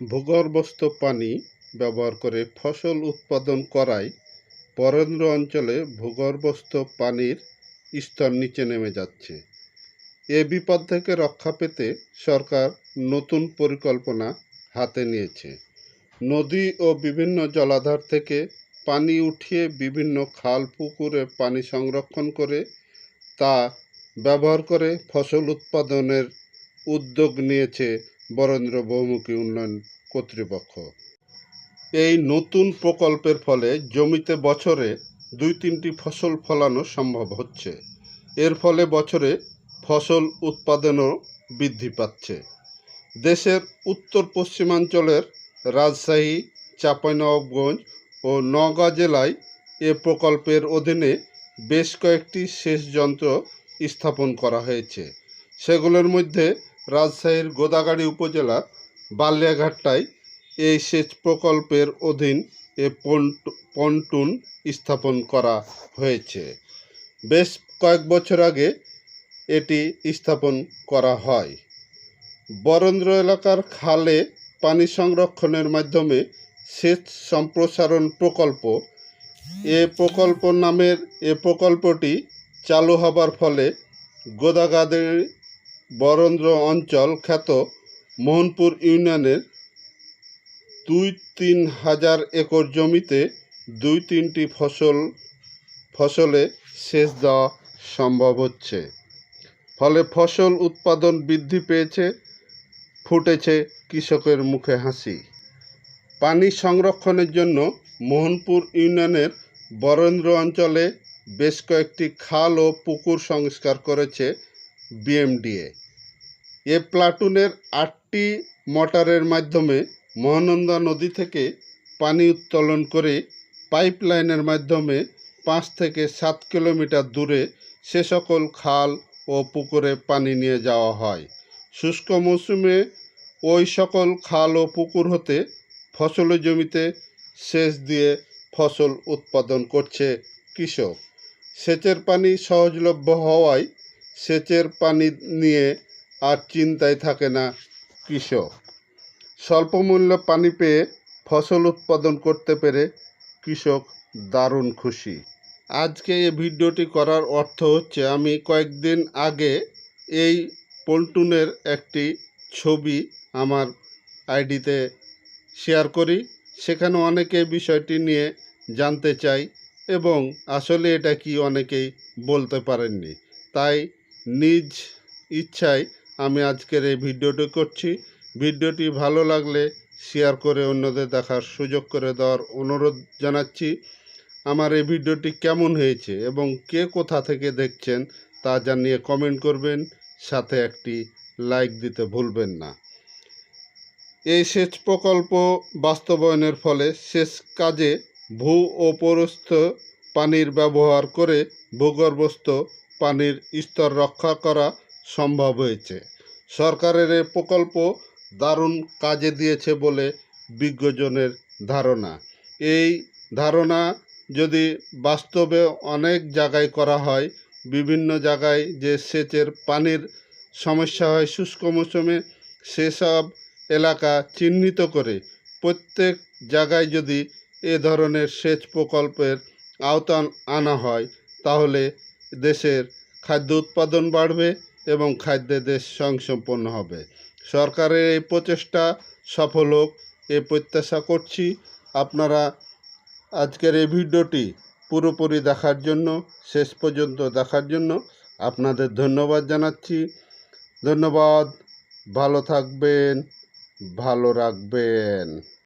ভূগর্ভস্থ পানি ব্যবহার করে ফসল উৎপাদন করায় বরেন্দ্র অঞ্চলে ভূগর্ভস্থ পানির স্তর নিচে নেমে যাচ্ছে। এ বিপদ থেকে রক্ষা পেতে সরকার নতুন পরিকল্পনা হাতে নিয়েছে। নদী ও বিভিন্ন জলাধার থেকে পানি উঠিয়ে বিভিন্ন খাল, পুকুরে পানি সংরক্ষণ করে তা ব্যবহার করে ফসল উৎপাদনের উদ্যোগ নিয়েছে বরেন্দ্র বহুমুখী উন্নয়ন কর্তৃপক্ষ। এই নতুন প্রকল্পের ফলে জমিতে বছরে দুই তিনটি ফসল ফলানো সম্ভব হচ্ছে। এর ফলে বছরে ফসল উৎপাদনও বৃদ্ধি পাচ্ছে। দেশের উত্তর পশ্চিমাঞ্চলের রাজশাহী, চাঁপাইনবাবগঞ্জ ও নওগাঁ জেলায় এ প্রকল্পের অধীনে বেশ কয়েকটি সেচ যন্ত্র স্থাপন করা হয়েছে। সেগুলোর মধ্যে রাজশাহীর গোদাগাড়ি উপজেলার বালিয়াঘাটটায় এই সেচ প্রকল্পের অধীন এ পন্টু- পন্টুন স্থাপন করা হয়েছে। বেশ কয়েক বছর আগে এটি স্থাপন করা হয়। বরেন্দ্র এলাকার খালে পানি সংরক্ষণের মাধ্যমে সেচ সম্প্রসারণ প্রকল্প, এ প্রকল্প নামের এ প্রকল্পটি চালু হবার ফলে গোদাগাদের বরেন্দ্র অঞ্চল খ্যাত মোহনপুর ইউনিয়নের দুই তিন হাজার একর জমিতে দুই তিনটি ফসল, ফসলে সেচ দেওয়া সম্ভব হচ্ছে। ফলে ফসল উৎপাদন বৃদ্ধি পেয়েছে, ফুটেছে কৃষকের মুখে হাসি। পানি সংরক্ষণের জন্য মোহনপুর ইউনিয়নের বরেন্দ্র অঞ্চলে বেশ কয়েকটি খাল ও পুকুর সংস্কার করেছে বিএমডিএ। এ প্লাটুনের আটটি মোটরের মাধ্যমে মহানন্দা নদী থেকে পানি উত্তোলন করে পাইপলাইনের মাধ্যমে পাঁচ থেকে সাত কিলোমিটার দূরে সে সকল খাল ও পুকুরে পানি নিয়ে যাওয়া হয়। শুষ্ক মৌসুমে ওই সকল খাল ও পুকুর হতে ফসলের জমিতে সেচ দিয়ে ফসল উৎপাদন করছে কৃষক। সেচের পানি সহজলভ্য হওয়ায় সেচের পানি নিয়ে আর চিন্তায় থাকে না কৃষক। স্বল্প মূল্যে পানি পেয়ে ফসল উৎপাদন করতে পেরে কৃষক দারুণ খুশি। আজকে এই ভিডিওটি করার অর্থ হচ্ছে, আমি কয়েকদিন আগে এই পল্টুনের একটি ছবি আমার আইডিতে শেয়ার করি। সেখানে অনেকে বিষয়টি নিয়ে জানতে চাই এবং আসলে এটা কি অনেকেই বলতে পারেননি। তাই নিজ ইচ্ছায় আমি আজকের এই ভিডিওটি করছি। ভিডিওটি ভালো লাগলে শেয়ার করে অন্যদের দেখার সুযোগ করে দেওয়ার অনুরোধ জানাচ্ছি। আমার এই ভিডিওটি কেমন হয়েছে এবং কে কোথা থেকে দেখছেন তা জানিয়ে কমেন্ট করবেন। সাথে একটি লাইক দিতে ভুলবেন না। এই সেচ প্রকল্প বাস্তবায়নের ফলে সেচ কাজে ভূ ও পরস্থ পানির ব্যবহার করে ভূগর্ভস্থ পানির স্তর রক্ষা করা সম্ভব হয়েছে। সরকারের এই প্রকল্প দারুণ কাজে দিয়েছে বলে বিজ্ঞজনের ধারণা। এই ধারণা যদি বাস্তবে অনেক জায়গায় করা হয়, বিভিন্ন জায়গায় যে সেচের পানির সমস্যা হয়, শুষ্ক মৌসুমে সেসব এলাকা চিহ্নিত করে প্রত্যেক জায়গায় যদি এ ধরনের সেচ প্রকল্পের আওতান আনা হয়, তাহলে দেশের খাদ্য উৎপাদন বাড়বে এবং খাদ্যে দেশ স্বয়ংসম্পন্ন হবে। সরকারের এই প্রচেষ্টা সফল হোক, এ প্রত্যাশা করছি। আপনারা আজকের এই ভিডিওটি পুরোপুরি দেখার জন্য, শেষ পর্যন্ত দেখার জন্য আপনাদের ধন্যবাদ জানাচ্ছি। ধন্যবাদ। ভালো থাকবেন, ভালো রাখবেন।